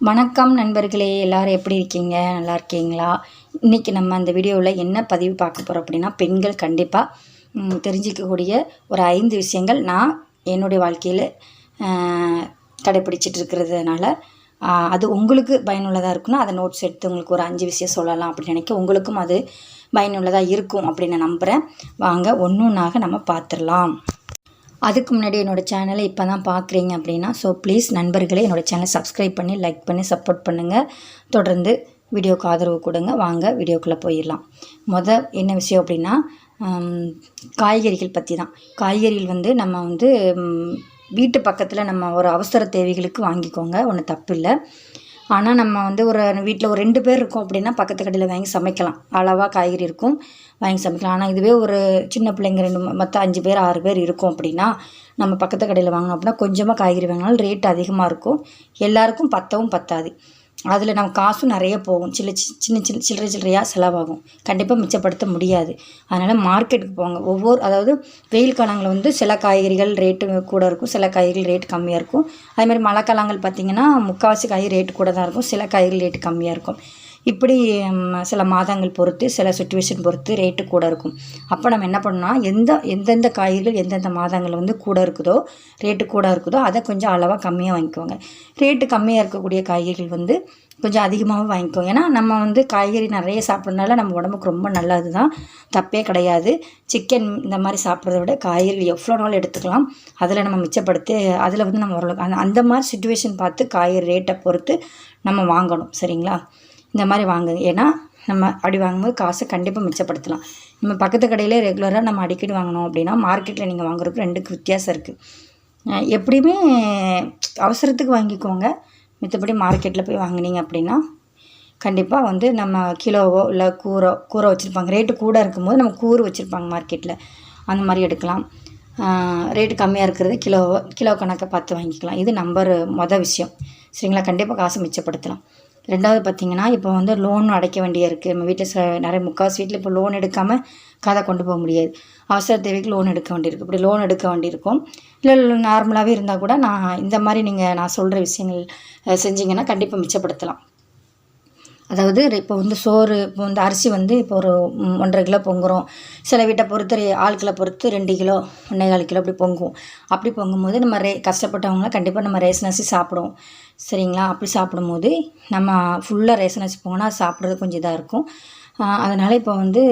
வணக்கம் நண்பர்களே எல்லோரும் எப்படி இருக்கீங்க? நல்லா இருக்கீங்களா? இன்றைக்கி நம்ம அந்த வீடியோவில் என்ன பதிவு பார்க்க போகிறோம் அப்படின்னா பெண்கள் கண்டிப்பாக தெரிஞ்சிக்கக்கூடிய ஒரு ஐந்து விஷயங்கள் நான் என்னுடைய வாழ்க்கையில் கடைப்பிடிச்சிட்டு இருக்கிறதுனால அது உங்களுக்கு பயனுள்ளதாக இருக்குன்னா அதை நோட்ஸ் எடுத்து உங்களுக்கு ஒரு அஞ்சு விஷயம் சொல்லலாம் அப்படின்னு நினைக்க உங்களுக்கும் அது பயனுள்ளதாக இருக்கும் அப்படின்னு நான் நம்புகிறேன் வாங்க ஒன்று ஒன்றாக நம்ம பார்த்துடலாம். அதுக்கு முன்னாடி என்னோடய சேனலை இப்போ தான் பார்க்குறீங்க அப்படின்னா ஸோ ப்ளீஸ் நண்பர்களே என்னோடய சேனலை சப்ஸ்கிரைப் பண்ணி லைக் பண்ணி சப்போர்ட் பண்ணுங்கள் தொடர்ந்து வீடியோக்கு ஆதரவு கொடுங்க. வாங்க வீடியோக்குள்ளே போயிடலாம். முத என்ன விஷயம் அப்படின்னா காய்கறிகள் பற்றி தான் காய்கறிகள் வந்து நம்ம வந்து வீட்டு பக்கத்தில் நம்ம ஒரு அவசர தேவைகளுக்கு வாங்கிக்கோங்க. ஒன்றும் தப்பு இல்லை ஆனால் நம்ம வந்து ஒரு வீட்டில் ஒரு ரெண்டு பேர் இருக்கோம் அப்படின்னா பக்கத்து கடையில் வாங்கி சமைக்கலாம். அளவாக காய்கறி இருக்கும் வாங்கி சமைக்கலாம். ஆனால் இதுவே ஒரு சின்ன பிள்ளைங்க ரெண்டு மற்ற அஞ்சு பேர் ஆறு பேர் இருக்கோம் அப்படின்னா நம்ம பக்கத்து கடையில் வாங்கினோம் அப்படின்னா கொஞ்சமாக காய்கறி வாங்கினாலும் ரேட் அதிகமாக இருக்கும். எல்லாருக்கும் பத்தவும் பத்தாது. அதில் நம்ம காசும் நிறைய போகும். சில சி- சின்ன சின்ன சில்லறை சில்லறையாக செலவாகும். கண்டிப்பாக மிச்சப்படுத்த முடியாது. அதனால் மார்க்கெட்டுக்கு போங்க. ஒவ்வொரு அதாவது வெயில் காலங்களில் வந்து சில காய்கறிகள் ரேட்டு கூட இருக்கும். சில காய்கறிகள் ரேட் கம்மியாக இருக்கும். அதேமாதிரி மழைக்காலங்கள் மழை காலங்கள் பார்த்திங்கன்னா முக்கால்வாசி காய் ரேட்டு கூட தான் இருக்கும். சில காய்கறி ரேட்டு கம்மியாக இருக்கும். இப்படி சில மாதங்கள் பொறுத்து சில சுச்சுவேஷன் பொறுத்து ரேட்டு கூட இருக்கும். அப்போ நம்ம என்ன பண்ணோம்னா எந்த எந்தெந்த காய்கறிகள் எந்தெந்த மாதங்கள் வந்து கூட இருக்குதோ ரேட்டு கூட இருக்குதோ அதை கொஞ்சம் அளவாக கம்மியாக வாங்கிக்கோங்க. ரேட்டு கம்மியாக இருக்கக்கூடிய காய்கறிகள் வந்து கொஞ்சம் அதிகமாகவும் வாங்கிக்கோங்க. ஏன்னா நம்ம வந்து காய்கறி நிறைய சாப்பிட்றதுனால நம்ம உடம்புக்கு ரொம்ப நல்லது தான் தப்பே கிடையாது. சிக்கன் இந்த மாதிரி சாப்பிட்றத விட காய்கறி எவ்வளோ நாள் எடுத்துக்கலாம் அதில் நம்ம மிச்சப்படுத்தி அதில் வந்து நம்ம ஓரளவுக்கு அந்த அந்த மாதிரி சுச்சுவேஷன் பார்த்து காய்கறி ரேட்டை பொறுத்து நம்ம வாங்கணும். சரிங்களா? இந்த மாதிரி வாங்குங்க ஏன்னா நம்ம அப்படி வாங்கும்போது காசை கண்டிப்பாக மிச்சப்படுத்தலாம். நம்ம பக்கத்து கடையிலே ரெகுலராக நம்ம அடிக்கடி வாங்கினோம் அப்படின்னா மார்க்கெட்டில் நீங்கள் வாங்குறதுக்கு ரெண்டுக்கு வித்தியாசம் இருக்குது எப்படியுமே அவசரத்துக்கு வாங்கிக்கோங்க. மித்தபடி மார்க்கெட்டில் போய் வாங்குனீங்க அப்படின்னா கண்டிப்பாக வந்து நம்ம கிலோவோ இல்லை கூரோ கூரை வச்சுருப்பாங்க. ரேட்டு கூட இருக்கும்போது நம்ம கூறு வச்சுருப்பாங்க மார்க்கெட்டில் அந்த மாதிரி எடுக்கலாம். ரேட்டு கம்மியாக இருக்கிறது கிலோ கிலோ கணக்கை பார்த்து வாங்கிக்கலாம். இது நம்பர் மொதல் விஷயம். சரிங்களா? கண்டிப்பாக காசு மிச்சப்படுத்தலாம். ரெண்டாவது பார்த்தீங்கன்னா இப்போ வந்து லோன் அடைக்க வேண்டிய இருக்குது நம்ம வீட்டில் ச நிறைய முக்கால்வாசி வீட்டில் இப்போ லோன் எடுக்காமல் கதை கொண்டு போக முடியாது. அவசர தேவைக்கு லோன் எடுக்க வேண்டியிருக்கு. இப்படி லோன் எடுக்க வேண்டியிருக்கும். இல்லை நார்மலாகவே இருந்தால் கூட நான் இந்த மாதிரி நீங்கள் நான் சொல்கிற விஷயங்கள் செஞ்சிங்கன்னா கண்டிப்பாக மிச்சப்படுத்தலாம். அதாவது இப்போ வந்து சோறு இப்போ வந்து அரிசி வந்து இப்போ ஒரு ஒன்றரை கிலோ பொங்குறோம். சில வீட்டை பொறுத்து ஆட்களை பொறுத்து ரெண்டு கிலோ ஒன்றேகால் கிலோ அப்படி பொங்கும். அப்படி பொங்கும்போது நம்ம ரே கஷ்டப்பட்டவங்களாம் கண்டிப்பாக நம்ம ரேஷன் அரிசி சாப்பிடுவோம். சரிங்களா? அப்படி சாப்பிடும்போது நம்ம ஃபுல்லாக ரேஷன் அரிசி போனால் சாப்பிட்றது கொஞ்சம் இதாக இருக்கும். அதனால் இப்போ வந்து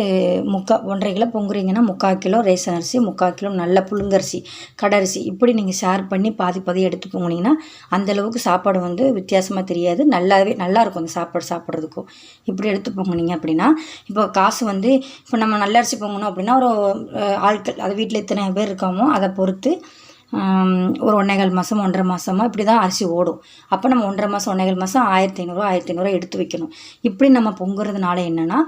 முக்கா ஒன்றரை கிலோ பொங்குறீங்கன்னா முக்கால் கிலோ ரேஷன் அரிசி முக்கால் கிலோ நல்ல புழுங்கரிசி கடரிசி இப்படி நீங்கள் ஷேர் பண்ணி பாதி பாதி எடுத்து பொங்குனீங்கன்னா அந்தளவுக்கு சாப்பாடு வந்து வித்தியாசமாக தெரியாது. நல்லாவே நல்லாயிருக்கும் அந்த சாப்பாடு சாப்பிட்றதுக்கும். இப்படி எடுத்து பொங்குனீங்க அப்படின்னா இப்போ காசு வந்து இப்போ நம்ம நல்ல அரிசி பொங்கணும் அப்படின்னா ஒரு ஆட்கள் அது வீட்டில் எத்தனை பேர் இருக்காமோ அதை பொறுத்து ஒரு ஒன்றேகால் மாதம் ஒன்றரை மாதமாக இப்படி தான் அரிசி ஓடும். அப்போ நம்ம ஒன்றரை மாதம் ஒன்றேகால் மாதம் ஆயிரத்தி ஐநூறுரூவா ஆயிரத்தி ஐநூறுரூவா எடுத்து வைக்கணும். இப்படி நம்ம பொங்குறதுனால என்னென்னா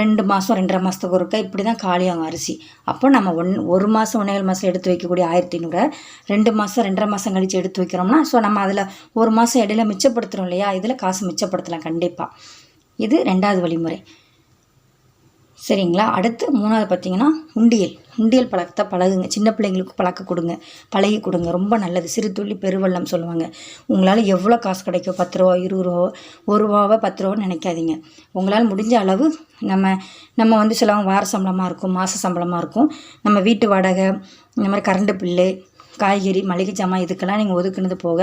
ரெண்டு மாதம் ரெண்டரை மாதத்துக்கு ஒருக்கா இப்படி தான் காலியாகும் அரிசி. அப்போ நம்ம ஒன் ஒரு மாதம் ஒன்றேகால் மாதம் எடுத்து வைக்கக்கூடிய ஆயிரத்தி ஐநூறு ரெண்டு மாதம் ரெண்டரை மாதம் கழித்து எடுத்து வைக்கிறோம்னா ஸோ நம்ம அதில் ஒரு மாதம் இடையில மிச்சப்படுத்துகிறோம் இல்லையா? இதில் காசு மிச்சப்படுத்தலாம் கண்டிப்பாக இது ரெண்டாவது வழிமுறை. சரிங்களா? அடுத்து மூணாவது பார்த்தீங்கன்னா உண்டியல். உண்டியல் பழக்கத்தை பழகுங்க. சின்ன பிள்ளைங்களுக்கு பழக்க கொடுங்க. பழகி கொடுங்க. ரொம்ப நல்லது. சிறு துள்ளி பெருவெள்ளம் சொல்லுவாங்க. உங்களால் எவ்வளோ காசு கிடைக்கும்? பத்து ரூபா இருபது ரூபா ஒரு ரூபாவோ பத்து ரூபான்னு நினைக்காதீங்க. உங்களால் முடிஞ்ச அளவு நம்ம நம்ம வந்து சிலவங்க வார சம்பளமாக இருக்கும் மாத சம்பளமாக இருக்கும். நம்ம வீட்டு வாடகை இந்த மாதிரி கரண்ட் பில்லு காய்கறி மளிகை ஜாமான் இதுக்கெல்லாம் நீங்கள் ஒதுக்குனது போக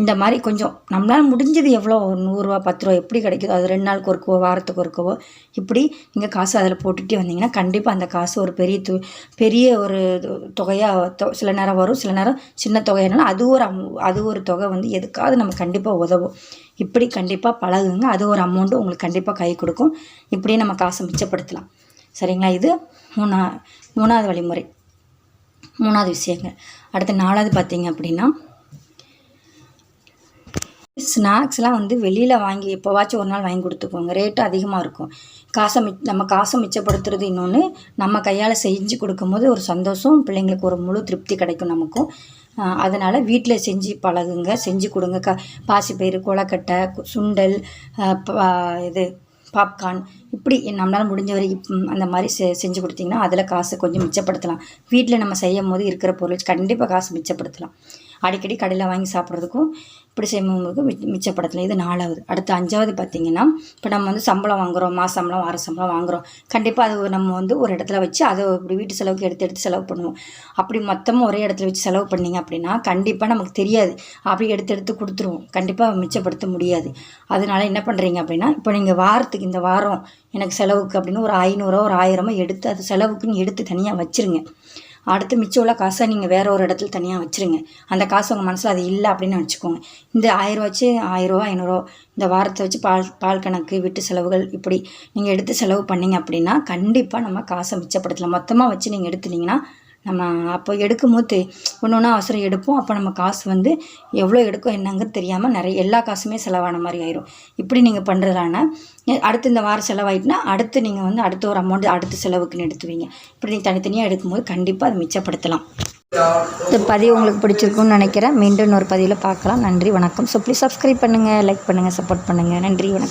இந்த மாதிரி கொஞ்சம் நம்மளால் முடிஞ்சது எவ்வளோ? ஒரு நூறுரூவா பத்து ரூபா எப்படி கிடைக்குதோ அது ரெண்டு நாளுக்கு ஒருக்கவோ வாரத்துக்கு ஒருக்கவோ இப்படி நீங்கள் காசு அதில் போட்டுகிட்டே வந்தீங்கன்னா கண்டிப்பாக அந்த காசு ஒரு பெரிய து பெரிய ஒரு தொகையாக தொ சில நேரம் வரும். சில நேரம் சின்ன தொகையானாலும் அது ஒரு அம் அது ஒரு தொகை வந்து எதுக்காவது நம்ம கண்டிப்பாக உதவும். இப்படி கண்டிப்பாக பழகுங்க. அது ஒரு அமௌண்ட்டு உங்களுக்கு கண்டிப்பாக கை கொடுக்கும். இப்படியே நம்ம காசை மிச்சப்படுத்தலாம். சரிங்களா? இது மூணா மூணாவது வழிமுறை. மூணாவது விஷயங்கள். அடுத்து நாலாவது பார்த்தீங்க அப்படின்னா ஸ்நாக்ஸ்லாம் வந்து வெளியில் வாங்கி எப்போவாச்சும் ஒரு நாள் வாங்கி கொடுத்துக்கோங்க. ரேட்டு அதிகமாக இருக்கும். காசை மி நம்ம காசை மிச்சப்படுத்துறது இன்னொன்று நம்ம கையால் செஞ்சு கொடுக்கும்போது ஒரு சந்தோஷம் பிள்ளைங்களுக்கு ஒரு முழு திருப்தி கிடைக்கும் நமக்கும். அதனால் வீட்டில் செஞ்சு பழகுங்க செஞ்சு கொடுங்க. க பாசிப்பயிறு கொலக்கட்டை சுண்டல் இது பாப்கார்ன் இப்படி நம்மளால் முடிஞ்ச வரை அந்த மாதிரி செ செஞ்சு கொடுத்தீங்கன்னா அதில் காசு கொஞ்சம் மிச்சப்படுத்தலாம். வீட்டில் நம்ம செய்யும் போது இருக்கிற பொருள் கண்டிப்பாக காசு மிச்சப்படுத்தலாம். அடிக்கடி கடையில் வாங்கி சாப்பிட்றதுக்கும் இப்படி செய்யும்போது மி மிச்சப்படுத்தலாம் இது நாலாவது. அடுத்து அஞ்சாவது பார்த்தீங்கன்னா இப்போ நம்ம வந்து சம்பளம் வாங்குகிறோம் மாத சம்பளம் வார சம்பளம் வாங்குகிறோம் கண்டிப்பாக அது நம்ம வந்து ஒரு இடத்துல வச்சு அதை இப்படி வீட்டு செலவுக்கு எடுத்து எடுத்து செலவு பண்ணுவோம். அப்படி மொத்தமாக ஒரே இடத்துல வச்சு செலவு பண்ணீங்க அப்படின்னா கண்டிப்பாக நமக்கு தெரியாது. அப்படி எடுத்து எடுத்து கொடுத்துருவோம். கண்டிப்பாக மிச்சப்படுத்த முடியாது. அதனால என்ன பண்ணுறீங்க அப்படின்னா இப்போ நீங்கள் வாரத்துக்கு இந்த வாரம் எனக்கு செலவுக்கு அப்படின்னு ஒரு ஐநூறுரூவா ஒரு ஆயிரமோ எடுத்து அது செலவுக்குன்னு எடுத்து தனியாக வச்சுருங்க. அடுத்து மிச்சம் உள்ள காசை நீங்கள் வேறு ஒரு இடத்துல தனியாக வச்சுருங்க. அந்த காசு உங்கள் மனசில் அது இல்லை அப்படின்னு வச்சுக்கோங்க. இந்த ஆயிரம் வச்சு ஆயிரரூவா ஐநூறுரூவா இந்த வாரத்தை வச்சு பால் பால் கணக்கு வீட்டு செலவுகள் இப்படி நீங்கள் எடுத்து செலவு பண்ணீங்க அப்படின்னா கண்டிப்பாக நம்ம காசை மிச்சப்படுத்தலாம். மொத்தமாக வச்சு நீங்கள் எடுத்துனீங்கன்னா நம்ம அப்போ எடுக்கும்போது ஒன்று ஒன்றா அவசரம் எடுப்போம். அப்போ நம்ம காசு வந்து எவ்வளோ எடுக்கும் என்னங்கிறது தெரியாமல் நிறைய எல்லா காசுமே செலவான மாதிரி ஆயிரும். இப்படி நீங்கள் பண்ணுறதானா அடுத்து இந்த வாரம் செலவாயிட்டுனா அடுத்து நீங்கள் வந்து அடுத்த ஒரு அமௌண்ட் அடுத்த செலவுக்குன்னு எடுத்துவீங்க. இப்படி நீங்கள் தனித்தனியாக எடுக்கும்போது கண்டிப்பாக அதை மிச்சப்படுத்தலாம். இந்த பதிவு உங்களுக்கு பிடிச்சிருக்கும்னு நினைக்கிறேன். மீண்டும் இன்னொரு பதிவில் பார்க்கலாம். நன்றி வணக்கம். ஸோ ப்ளீஸ் சப்ஸ்கிரைப் பண்ணுங்கள் லைக் பண்ணுங்கள் சப்போர்ட் பண்ணுங்கள் நன்றி வணக்கம்.